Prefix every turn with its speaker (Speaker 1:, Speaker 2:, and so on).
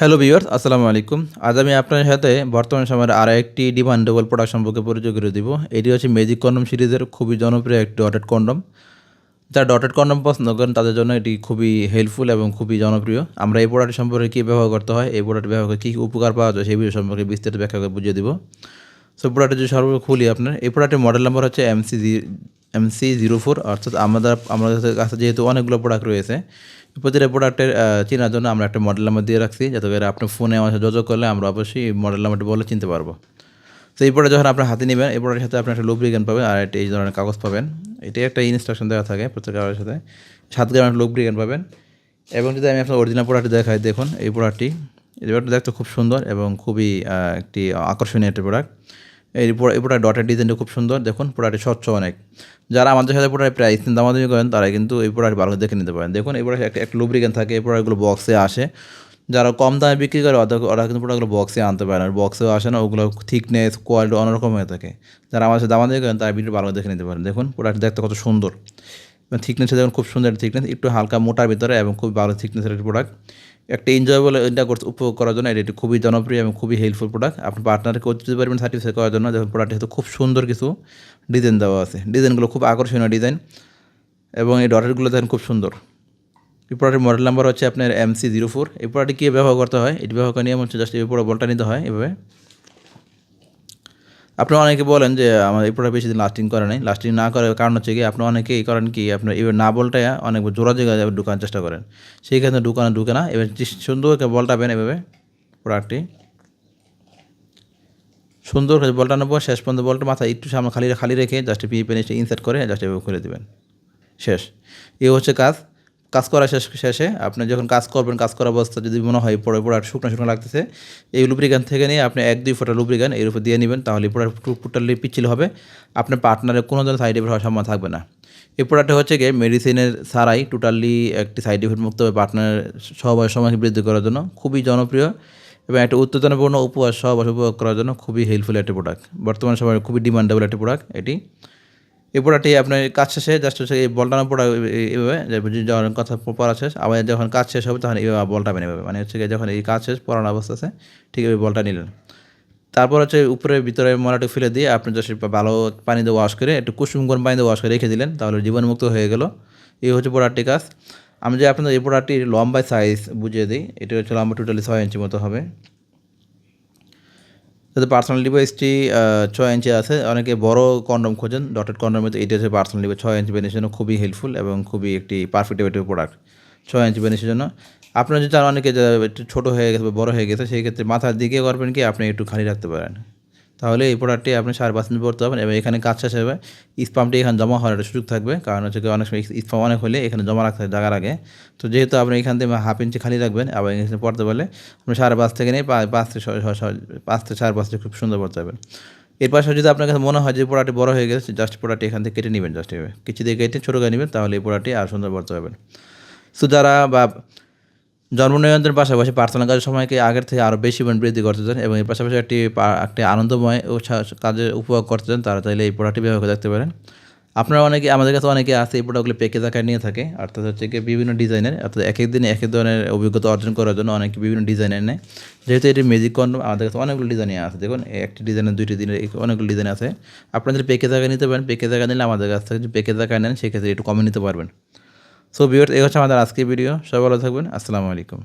Speaker 1: Hello viewers আসসালামু আলাইকুম। আজ আমি আপনার সাথে বর্তমান সময়ের আরও একটি ডিমান্ডেবল প্রোডাক্ট সম্পর্কে পরিচয় করে দিব। এটি হচ্ছে ম্যাজিক কন্ডম সিরিজের খুবই জনপ্রিয় একটি ডটেড কন্ডম যারা ডটেড কন্ডম পছন্দ করেন, তাদের জন্য এটি খুবই হেল্পফুল এবং খুবই জনপ্রিয়। আমরা এই প্রোডাক্ট সম্পর্কে কী ব্যবহার করতে হয়, এই প্রোডাক্ট ব্যবহার করে কী কী উপকার পাওয়া যায়, সেই বিষয় সম্পর্কে বিস্তারিত ব্যাখ্যা করে বুঝিয়ে দিব। সো প্রোডাক্টের যদি সর্ব খুলি আপনার, এই প্রোডাক্টের মডেল নাম্বার হচ্ছে এমসি এমসি জিরো ফোর অর্থাৎ আমাদের আমাদের কাছে যেহেতু অনেকগুলো প্রোডাক্ট রয়েছে, প্রতিটা প্রোডাক্টের চেনার জন্য আমরা একটা মডেল নাম্বার দিয়ে রাখছি, যাতে করে আপনি ফোনে আমার সাথে যোগাযোগ করলে আমরা অবশ্যই মডেল নাম্বারটি বলে চিনতে পারব। তো এই প্রোডাক্ট যখন আপনার হাতে নেবেন, এই প্রোডাক্টের সাথে আপনি একটা লুব্রিকেন পাবেন, আর একটা এই ধরনের কাগজ পাবেন। এটাই একটা ইনস্ট্রাকশন দেওয়া থাকে প্রত্যেক কাগজের সাথে। সাত গ্রাম একটা লুব্রিকেন পাবেন। এবং যদি আমি আপনার অরিজিনাল প্রোডাক্ট দেখাই, দেখুন এই প্রোডাক্টটি এই প্রোডাক্টটা দেখতে খুব সুন্দর এবং খুবই একটি আকর্ষণীয় একটা প্রোডাক্ট এই পোড়া ডটের ডিজাইনটা খুব সুন্দর। দেখুন প্রোডাক্টটি স্বচ্ছ অনেক। যারা আমাদের সাথে প্রোডাক্ট প্রায় দামাদামি করেন, তারা কিন্তু এই প্রোডাক্ট ভালো দেখে নিতে পারেন। দেখুন, এই প্রোডাক্ট একটা একটা লুব্রিকেন থাকে, এই প্রোডাক্টগুলো বক্সে আসে। যারা কম দামে বিক্রি করে ওরা কিন্তু প্রোডাক্টগুলো বক্সে আনতে পারে না। বক্সেও আসে না, ওগুলো থিকনেস কোয়ালিটি অন্যরকম হয়ে থাকে। যারা আমাদের সাথে দামাদামি করেন, তারা ভিডিও ভালো দেখে নিতে পারেন। দেখুন প্রোডাক্ট দেখতে কত সুন্দর। থিকনেসে দেখুন খুব সুন্দর থিকনেস একটু হালকা মোটার ভিতরে এবং খুব ভালো থিকনেসের একটা প্রোডাক্ট একটা এনজয়েবল এটা করতে, উপভোগ করার জন্য এটা খুবই জনপ্রিয় এবং খুবই হেল্পফুল প্রোডাক্ট আপনি পার্টনারকে দিতে পারবেন সার্টিফাই করার জন্য দেখুন প্রোডাক্টে কিন্তু খুব সুন্দর কিছু ডিজাইন দেওয়া আছে। ডিজাইনগুলো খুব আকর্ষণীয় ডিজাইন এবং এই ডটেরগুলো দেখেন খুব সুন্দর। এই প্রোডাক্টের মডেল নাম্বার হচ্ছে আপনার এমসি জিরো ফোর এই প্রোডাক্টটি কী ব্যবহার করতে হয়? এটি ব্যবহার করে নিয়ম হচ্ছে জাস্ট এই পুরো বলটা নিতে হয় এভাবে। আপনারা অনেকে বলেন যে আমার এই প্রোডাক্ট বেশি দিন লাস্টিং করে নাই। লাস্টিং না করার কারণ হচ্ছে কি, আপনারা অনেকেই করেন কি, আপনার এবার না বলটা অনেক জোড়া জায়গায় ঢুকানোর চেষ্টা করেন। সেই ক্ষেত্রে ঢুকানো ঢুকে না, এবার সুন্দর করে বলটাবেন এভাবে প্রোডাক্টটি সুন্দর করে বলটা নেব, শেষ পর্যন্ত বলটা মাথা একটু সামনে খালি খালি রেখে জাস্ট পি পেনিসটা ইনসার্ট করে জাস্ট এভাবে খুলে দেবেন। শেষ। এ হচ্ছে কাজ। কাজ করা শেষ, শেষে আপনি যখন কাজ করবেন, কাজ করা অবস্থা যদি মনে হয় পরে প্রোডাক্ট শুকনো শুকনো লাগতেছে, এই লুব্রিকান থেকে নিয়ে আপনি এক, দুই ফোঁটা লুব্রিকান এর উপর দিয়ে নেবেন, তাহলে প্রোডাক্ট টোটালি পিচ্ছিল হবে। আপনার পার্টনারের কোনো ধরনের সাইড এফেক্ট হওয়ার সম্ভাবনা থাকবে না। এই প্রোডাক্টটা হচ্ছে গিয়ে মেডিসিনের ছাড়াই টোটালি একটি সাইড এফেক্ট মুক্ত হবে পার্টনারের সহবাস সময়কে বৃদ্ধি করার জন্য খুবই জনপ্রিয় এবং একটা উত্তেজনাপূর্ণ উপহার সহবাস উপভোগ করার জন্য খুবই হেল্পফুল একটি প্রোডাক্ট বর্তমান সময়ে খুবই ডিমান্ডেবল একটি প্রোডাক্ট এটি। এই প্রোডাক্টটি আপনার কাজ শেষে জাস্ট হচ্ছে এই বলটানো প্রোডাক্ট এইভাবে যখন কথা পড়া শেষ, আবার যখন কাজ শেষ হবে তখন এইভাবে বলটা মেনে নেবে। মানে হচ্ছে যখন এই কাজ শেষ পড়ানো অবস্থা আছে, ঠিক এই বলটা নিলেন। তারপর হচ্ছে উপরে ভিতরে মলাটা ফেলে দিয়ে আপনি জাস্ট ভালো পানি দিয়ে ওয়াশ করে, একটু কুসুম গরম পানি দিয়ে ওয়াশ করে রেখে দিলেন, তাহলে জীবাণুমুক্ত হয়ে গেল। এই হচ্ছে প্রোডাক্টটি কাজ। আমি যে আপনাদের এই প্রোডাক্টটির লম্বায় সাইজ বুঝিয়ে দিই, এটা হচ্ছে লম্বা টোটালি ছয় ইঞ্চি মতো হবে। যাতে পার্সোনাল ডিভাইসটি ছয় ইঞ্চি আছে, অনেকে বড় কন্ডম খোঁজেন ডটেড কন্ডমে তো এটা হচ্ছে পার্সোনাল ডিভাইস ছয় ইঞ্চি বেনিসের জন্য খুবই হেল্পফুল এবং খুবই একটি পারফেক্ট একটা প্রোডাক্ট ছয় ইঞ্চি বেনিসের জন্য। আপনার যদি চান অনেকে ছোটো হয়ে গেছে বা বড়ো হয়ে গেছে, সেই ক্ষেত্রে মাথার দিকে করবেন কি, আপনি একটু খালি রাখতে পারেন। তাহলে এই প্রোডাক্টটি আপনি সাড়ে পাঁচ মিনিট পড়তে পারবেন এবং এখানে কাজ শেষ হবে। স্পামটি এখানে জমা হওয়ার একটা সুযোগ থাকবে। কারণ হচ্ছে অনেক সময় স্পাম অনেক হলে এখানে জমা রাখতে হয় জায়গার আগে। তো যেহেতু আপনি এখান থেকে হাফ ইঞ্চি খালি রাখবেন, আবার এখানে পড়তে পারলে আপনি সাড়ে পাঁচ থেকে নিয়ে পাঁচ থেকে পাঁচ থেকে সাড়ে পাঁচ থেকে খুব সুন্দর পড়তে পারবেন। এর পাশে যদি আপনার কাছে মনে হয় যে প্রোডাক্টটি বড় হয়ে গেছে জাস্ট প্রোডাক্টটি এখান থেকে কেটে নেবেন জাস্ট এভাবে। কিছু দিয়ে কেটে ছোটো করে নেবেন, তাহলে এই প্রোডাক্টটি আর সুন্দর পড়তে পারবেন। সো যারা বা জন্ম নিয়ন্ত্রণের পাশাপাশি প্রার্থনা কাজের সময়কে আগের থেকে আরও বেশি বৃদ্ধি করতে চান এবং এর পাশাপাশি একটি একটি আনন্দময় কাজে উপভোগ করতে চান তারা চাইলে এই প্রোডাক্টটি ব্যবহার করে দেখতে পারেন। আপনারা অনেকে, আমাদের কাছে অনেকে আছে, এই প্রোডাক্টগুলো প্যাকেজ আকারে নিয়ে থাকে অর্থাৎ হচ্ছে কি বিভিন্ন ডিজাইনের, অর্থাৎ এক এক দিনে এক এক ধরনের অভিজ্ঞতা অর্জন করার জন্য অনেকে বিভিন্ন ডিজাইনের নেয়। যেহেতু এটি ম্যাজিক কন্ডম আমাদের কাছে অনেকগুলো ডিজাইন আছে, দেখুন, একটি ডিজাইনের দুইটি দিনের অনেকগুলো ডিজাইন আছে। আপনারা যদি প্যাকেজ আকারে নিতে পারেন প্যাকেজ আকারে নিলে আমাদের কাছ থেকে যদি প্যাকেজ আকারে নেন, সেক্ষেত্রে একটু কমে নিতে পারবেন। সো ভিউয়ার্স এই হচ্ছে আমাদের আজকের ভিডিও সবাই ভালো থাকবেন। আসসালামু আলাইকুম।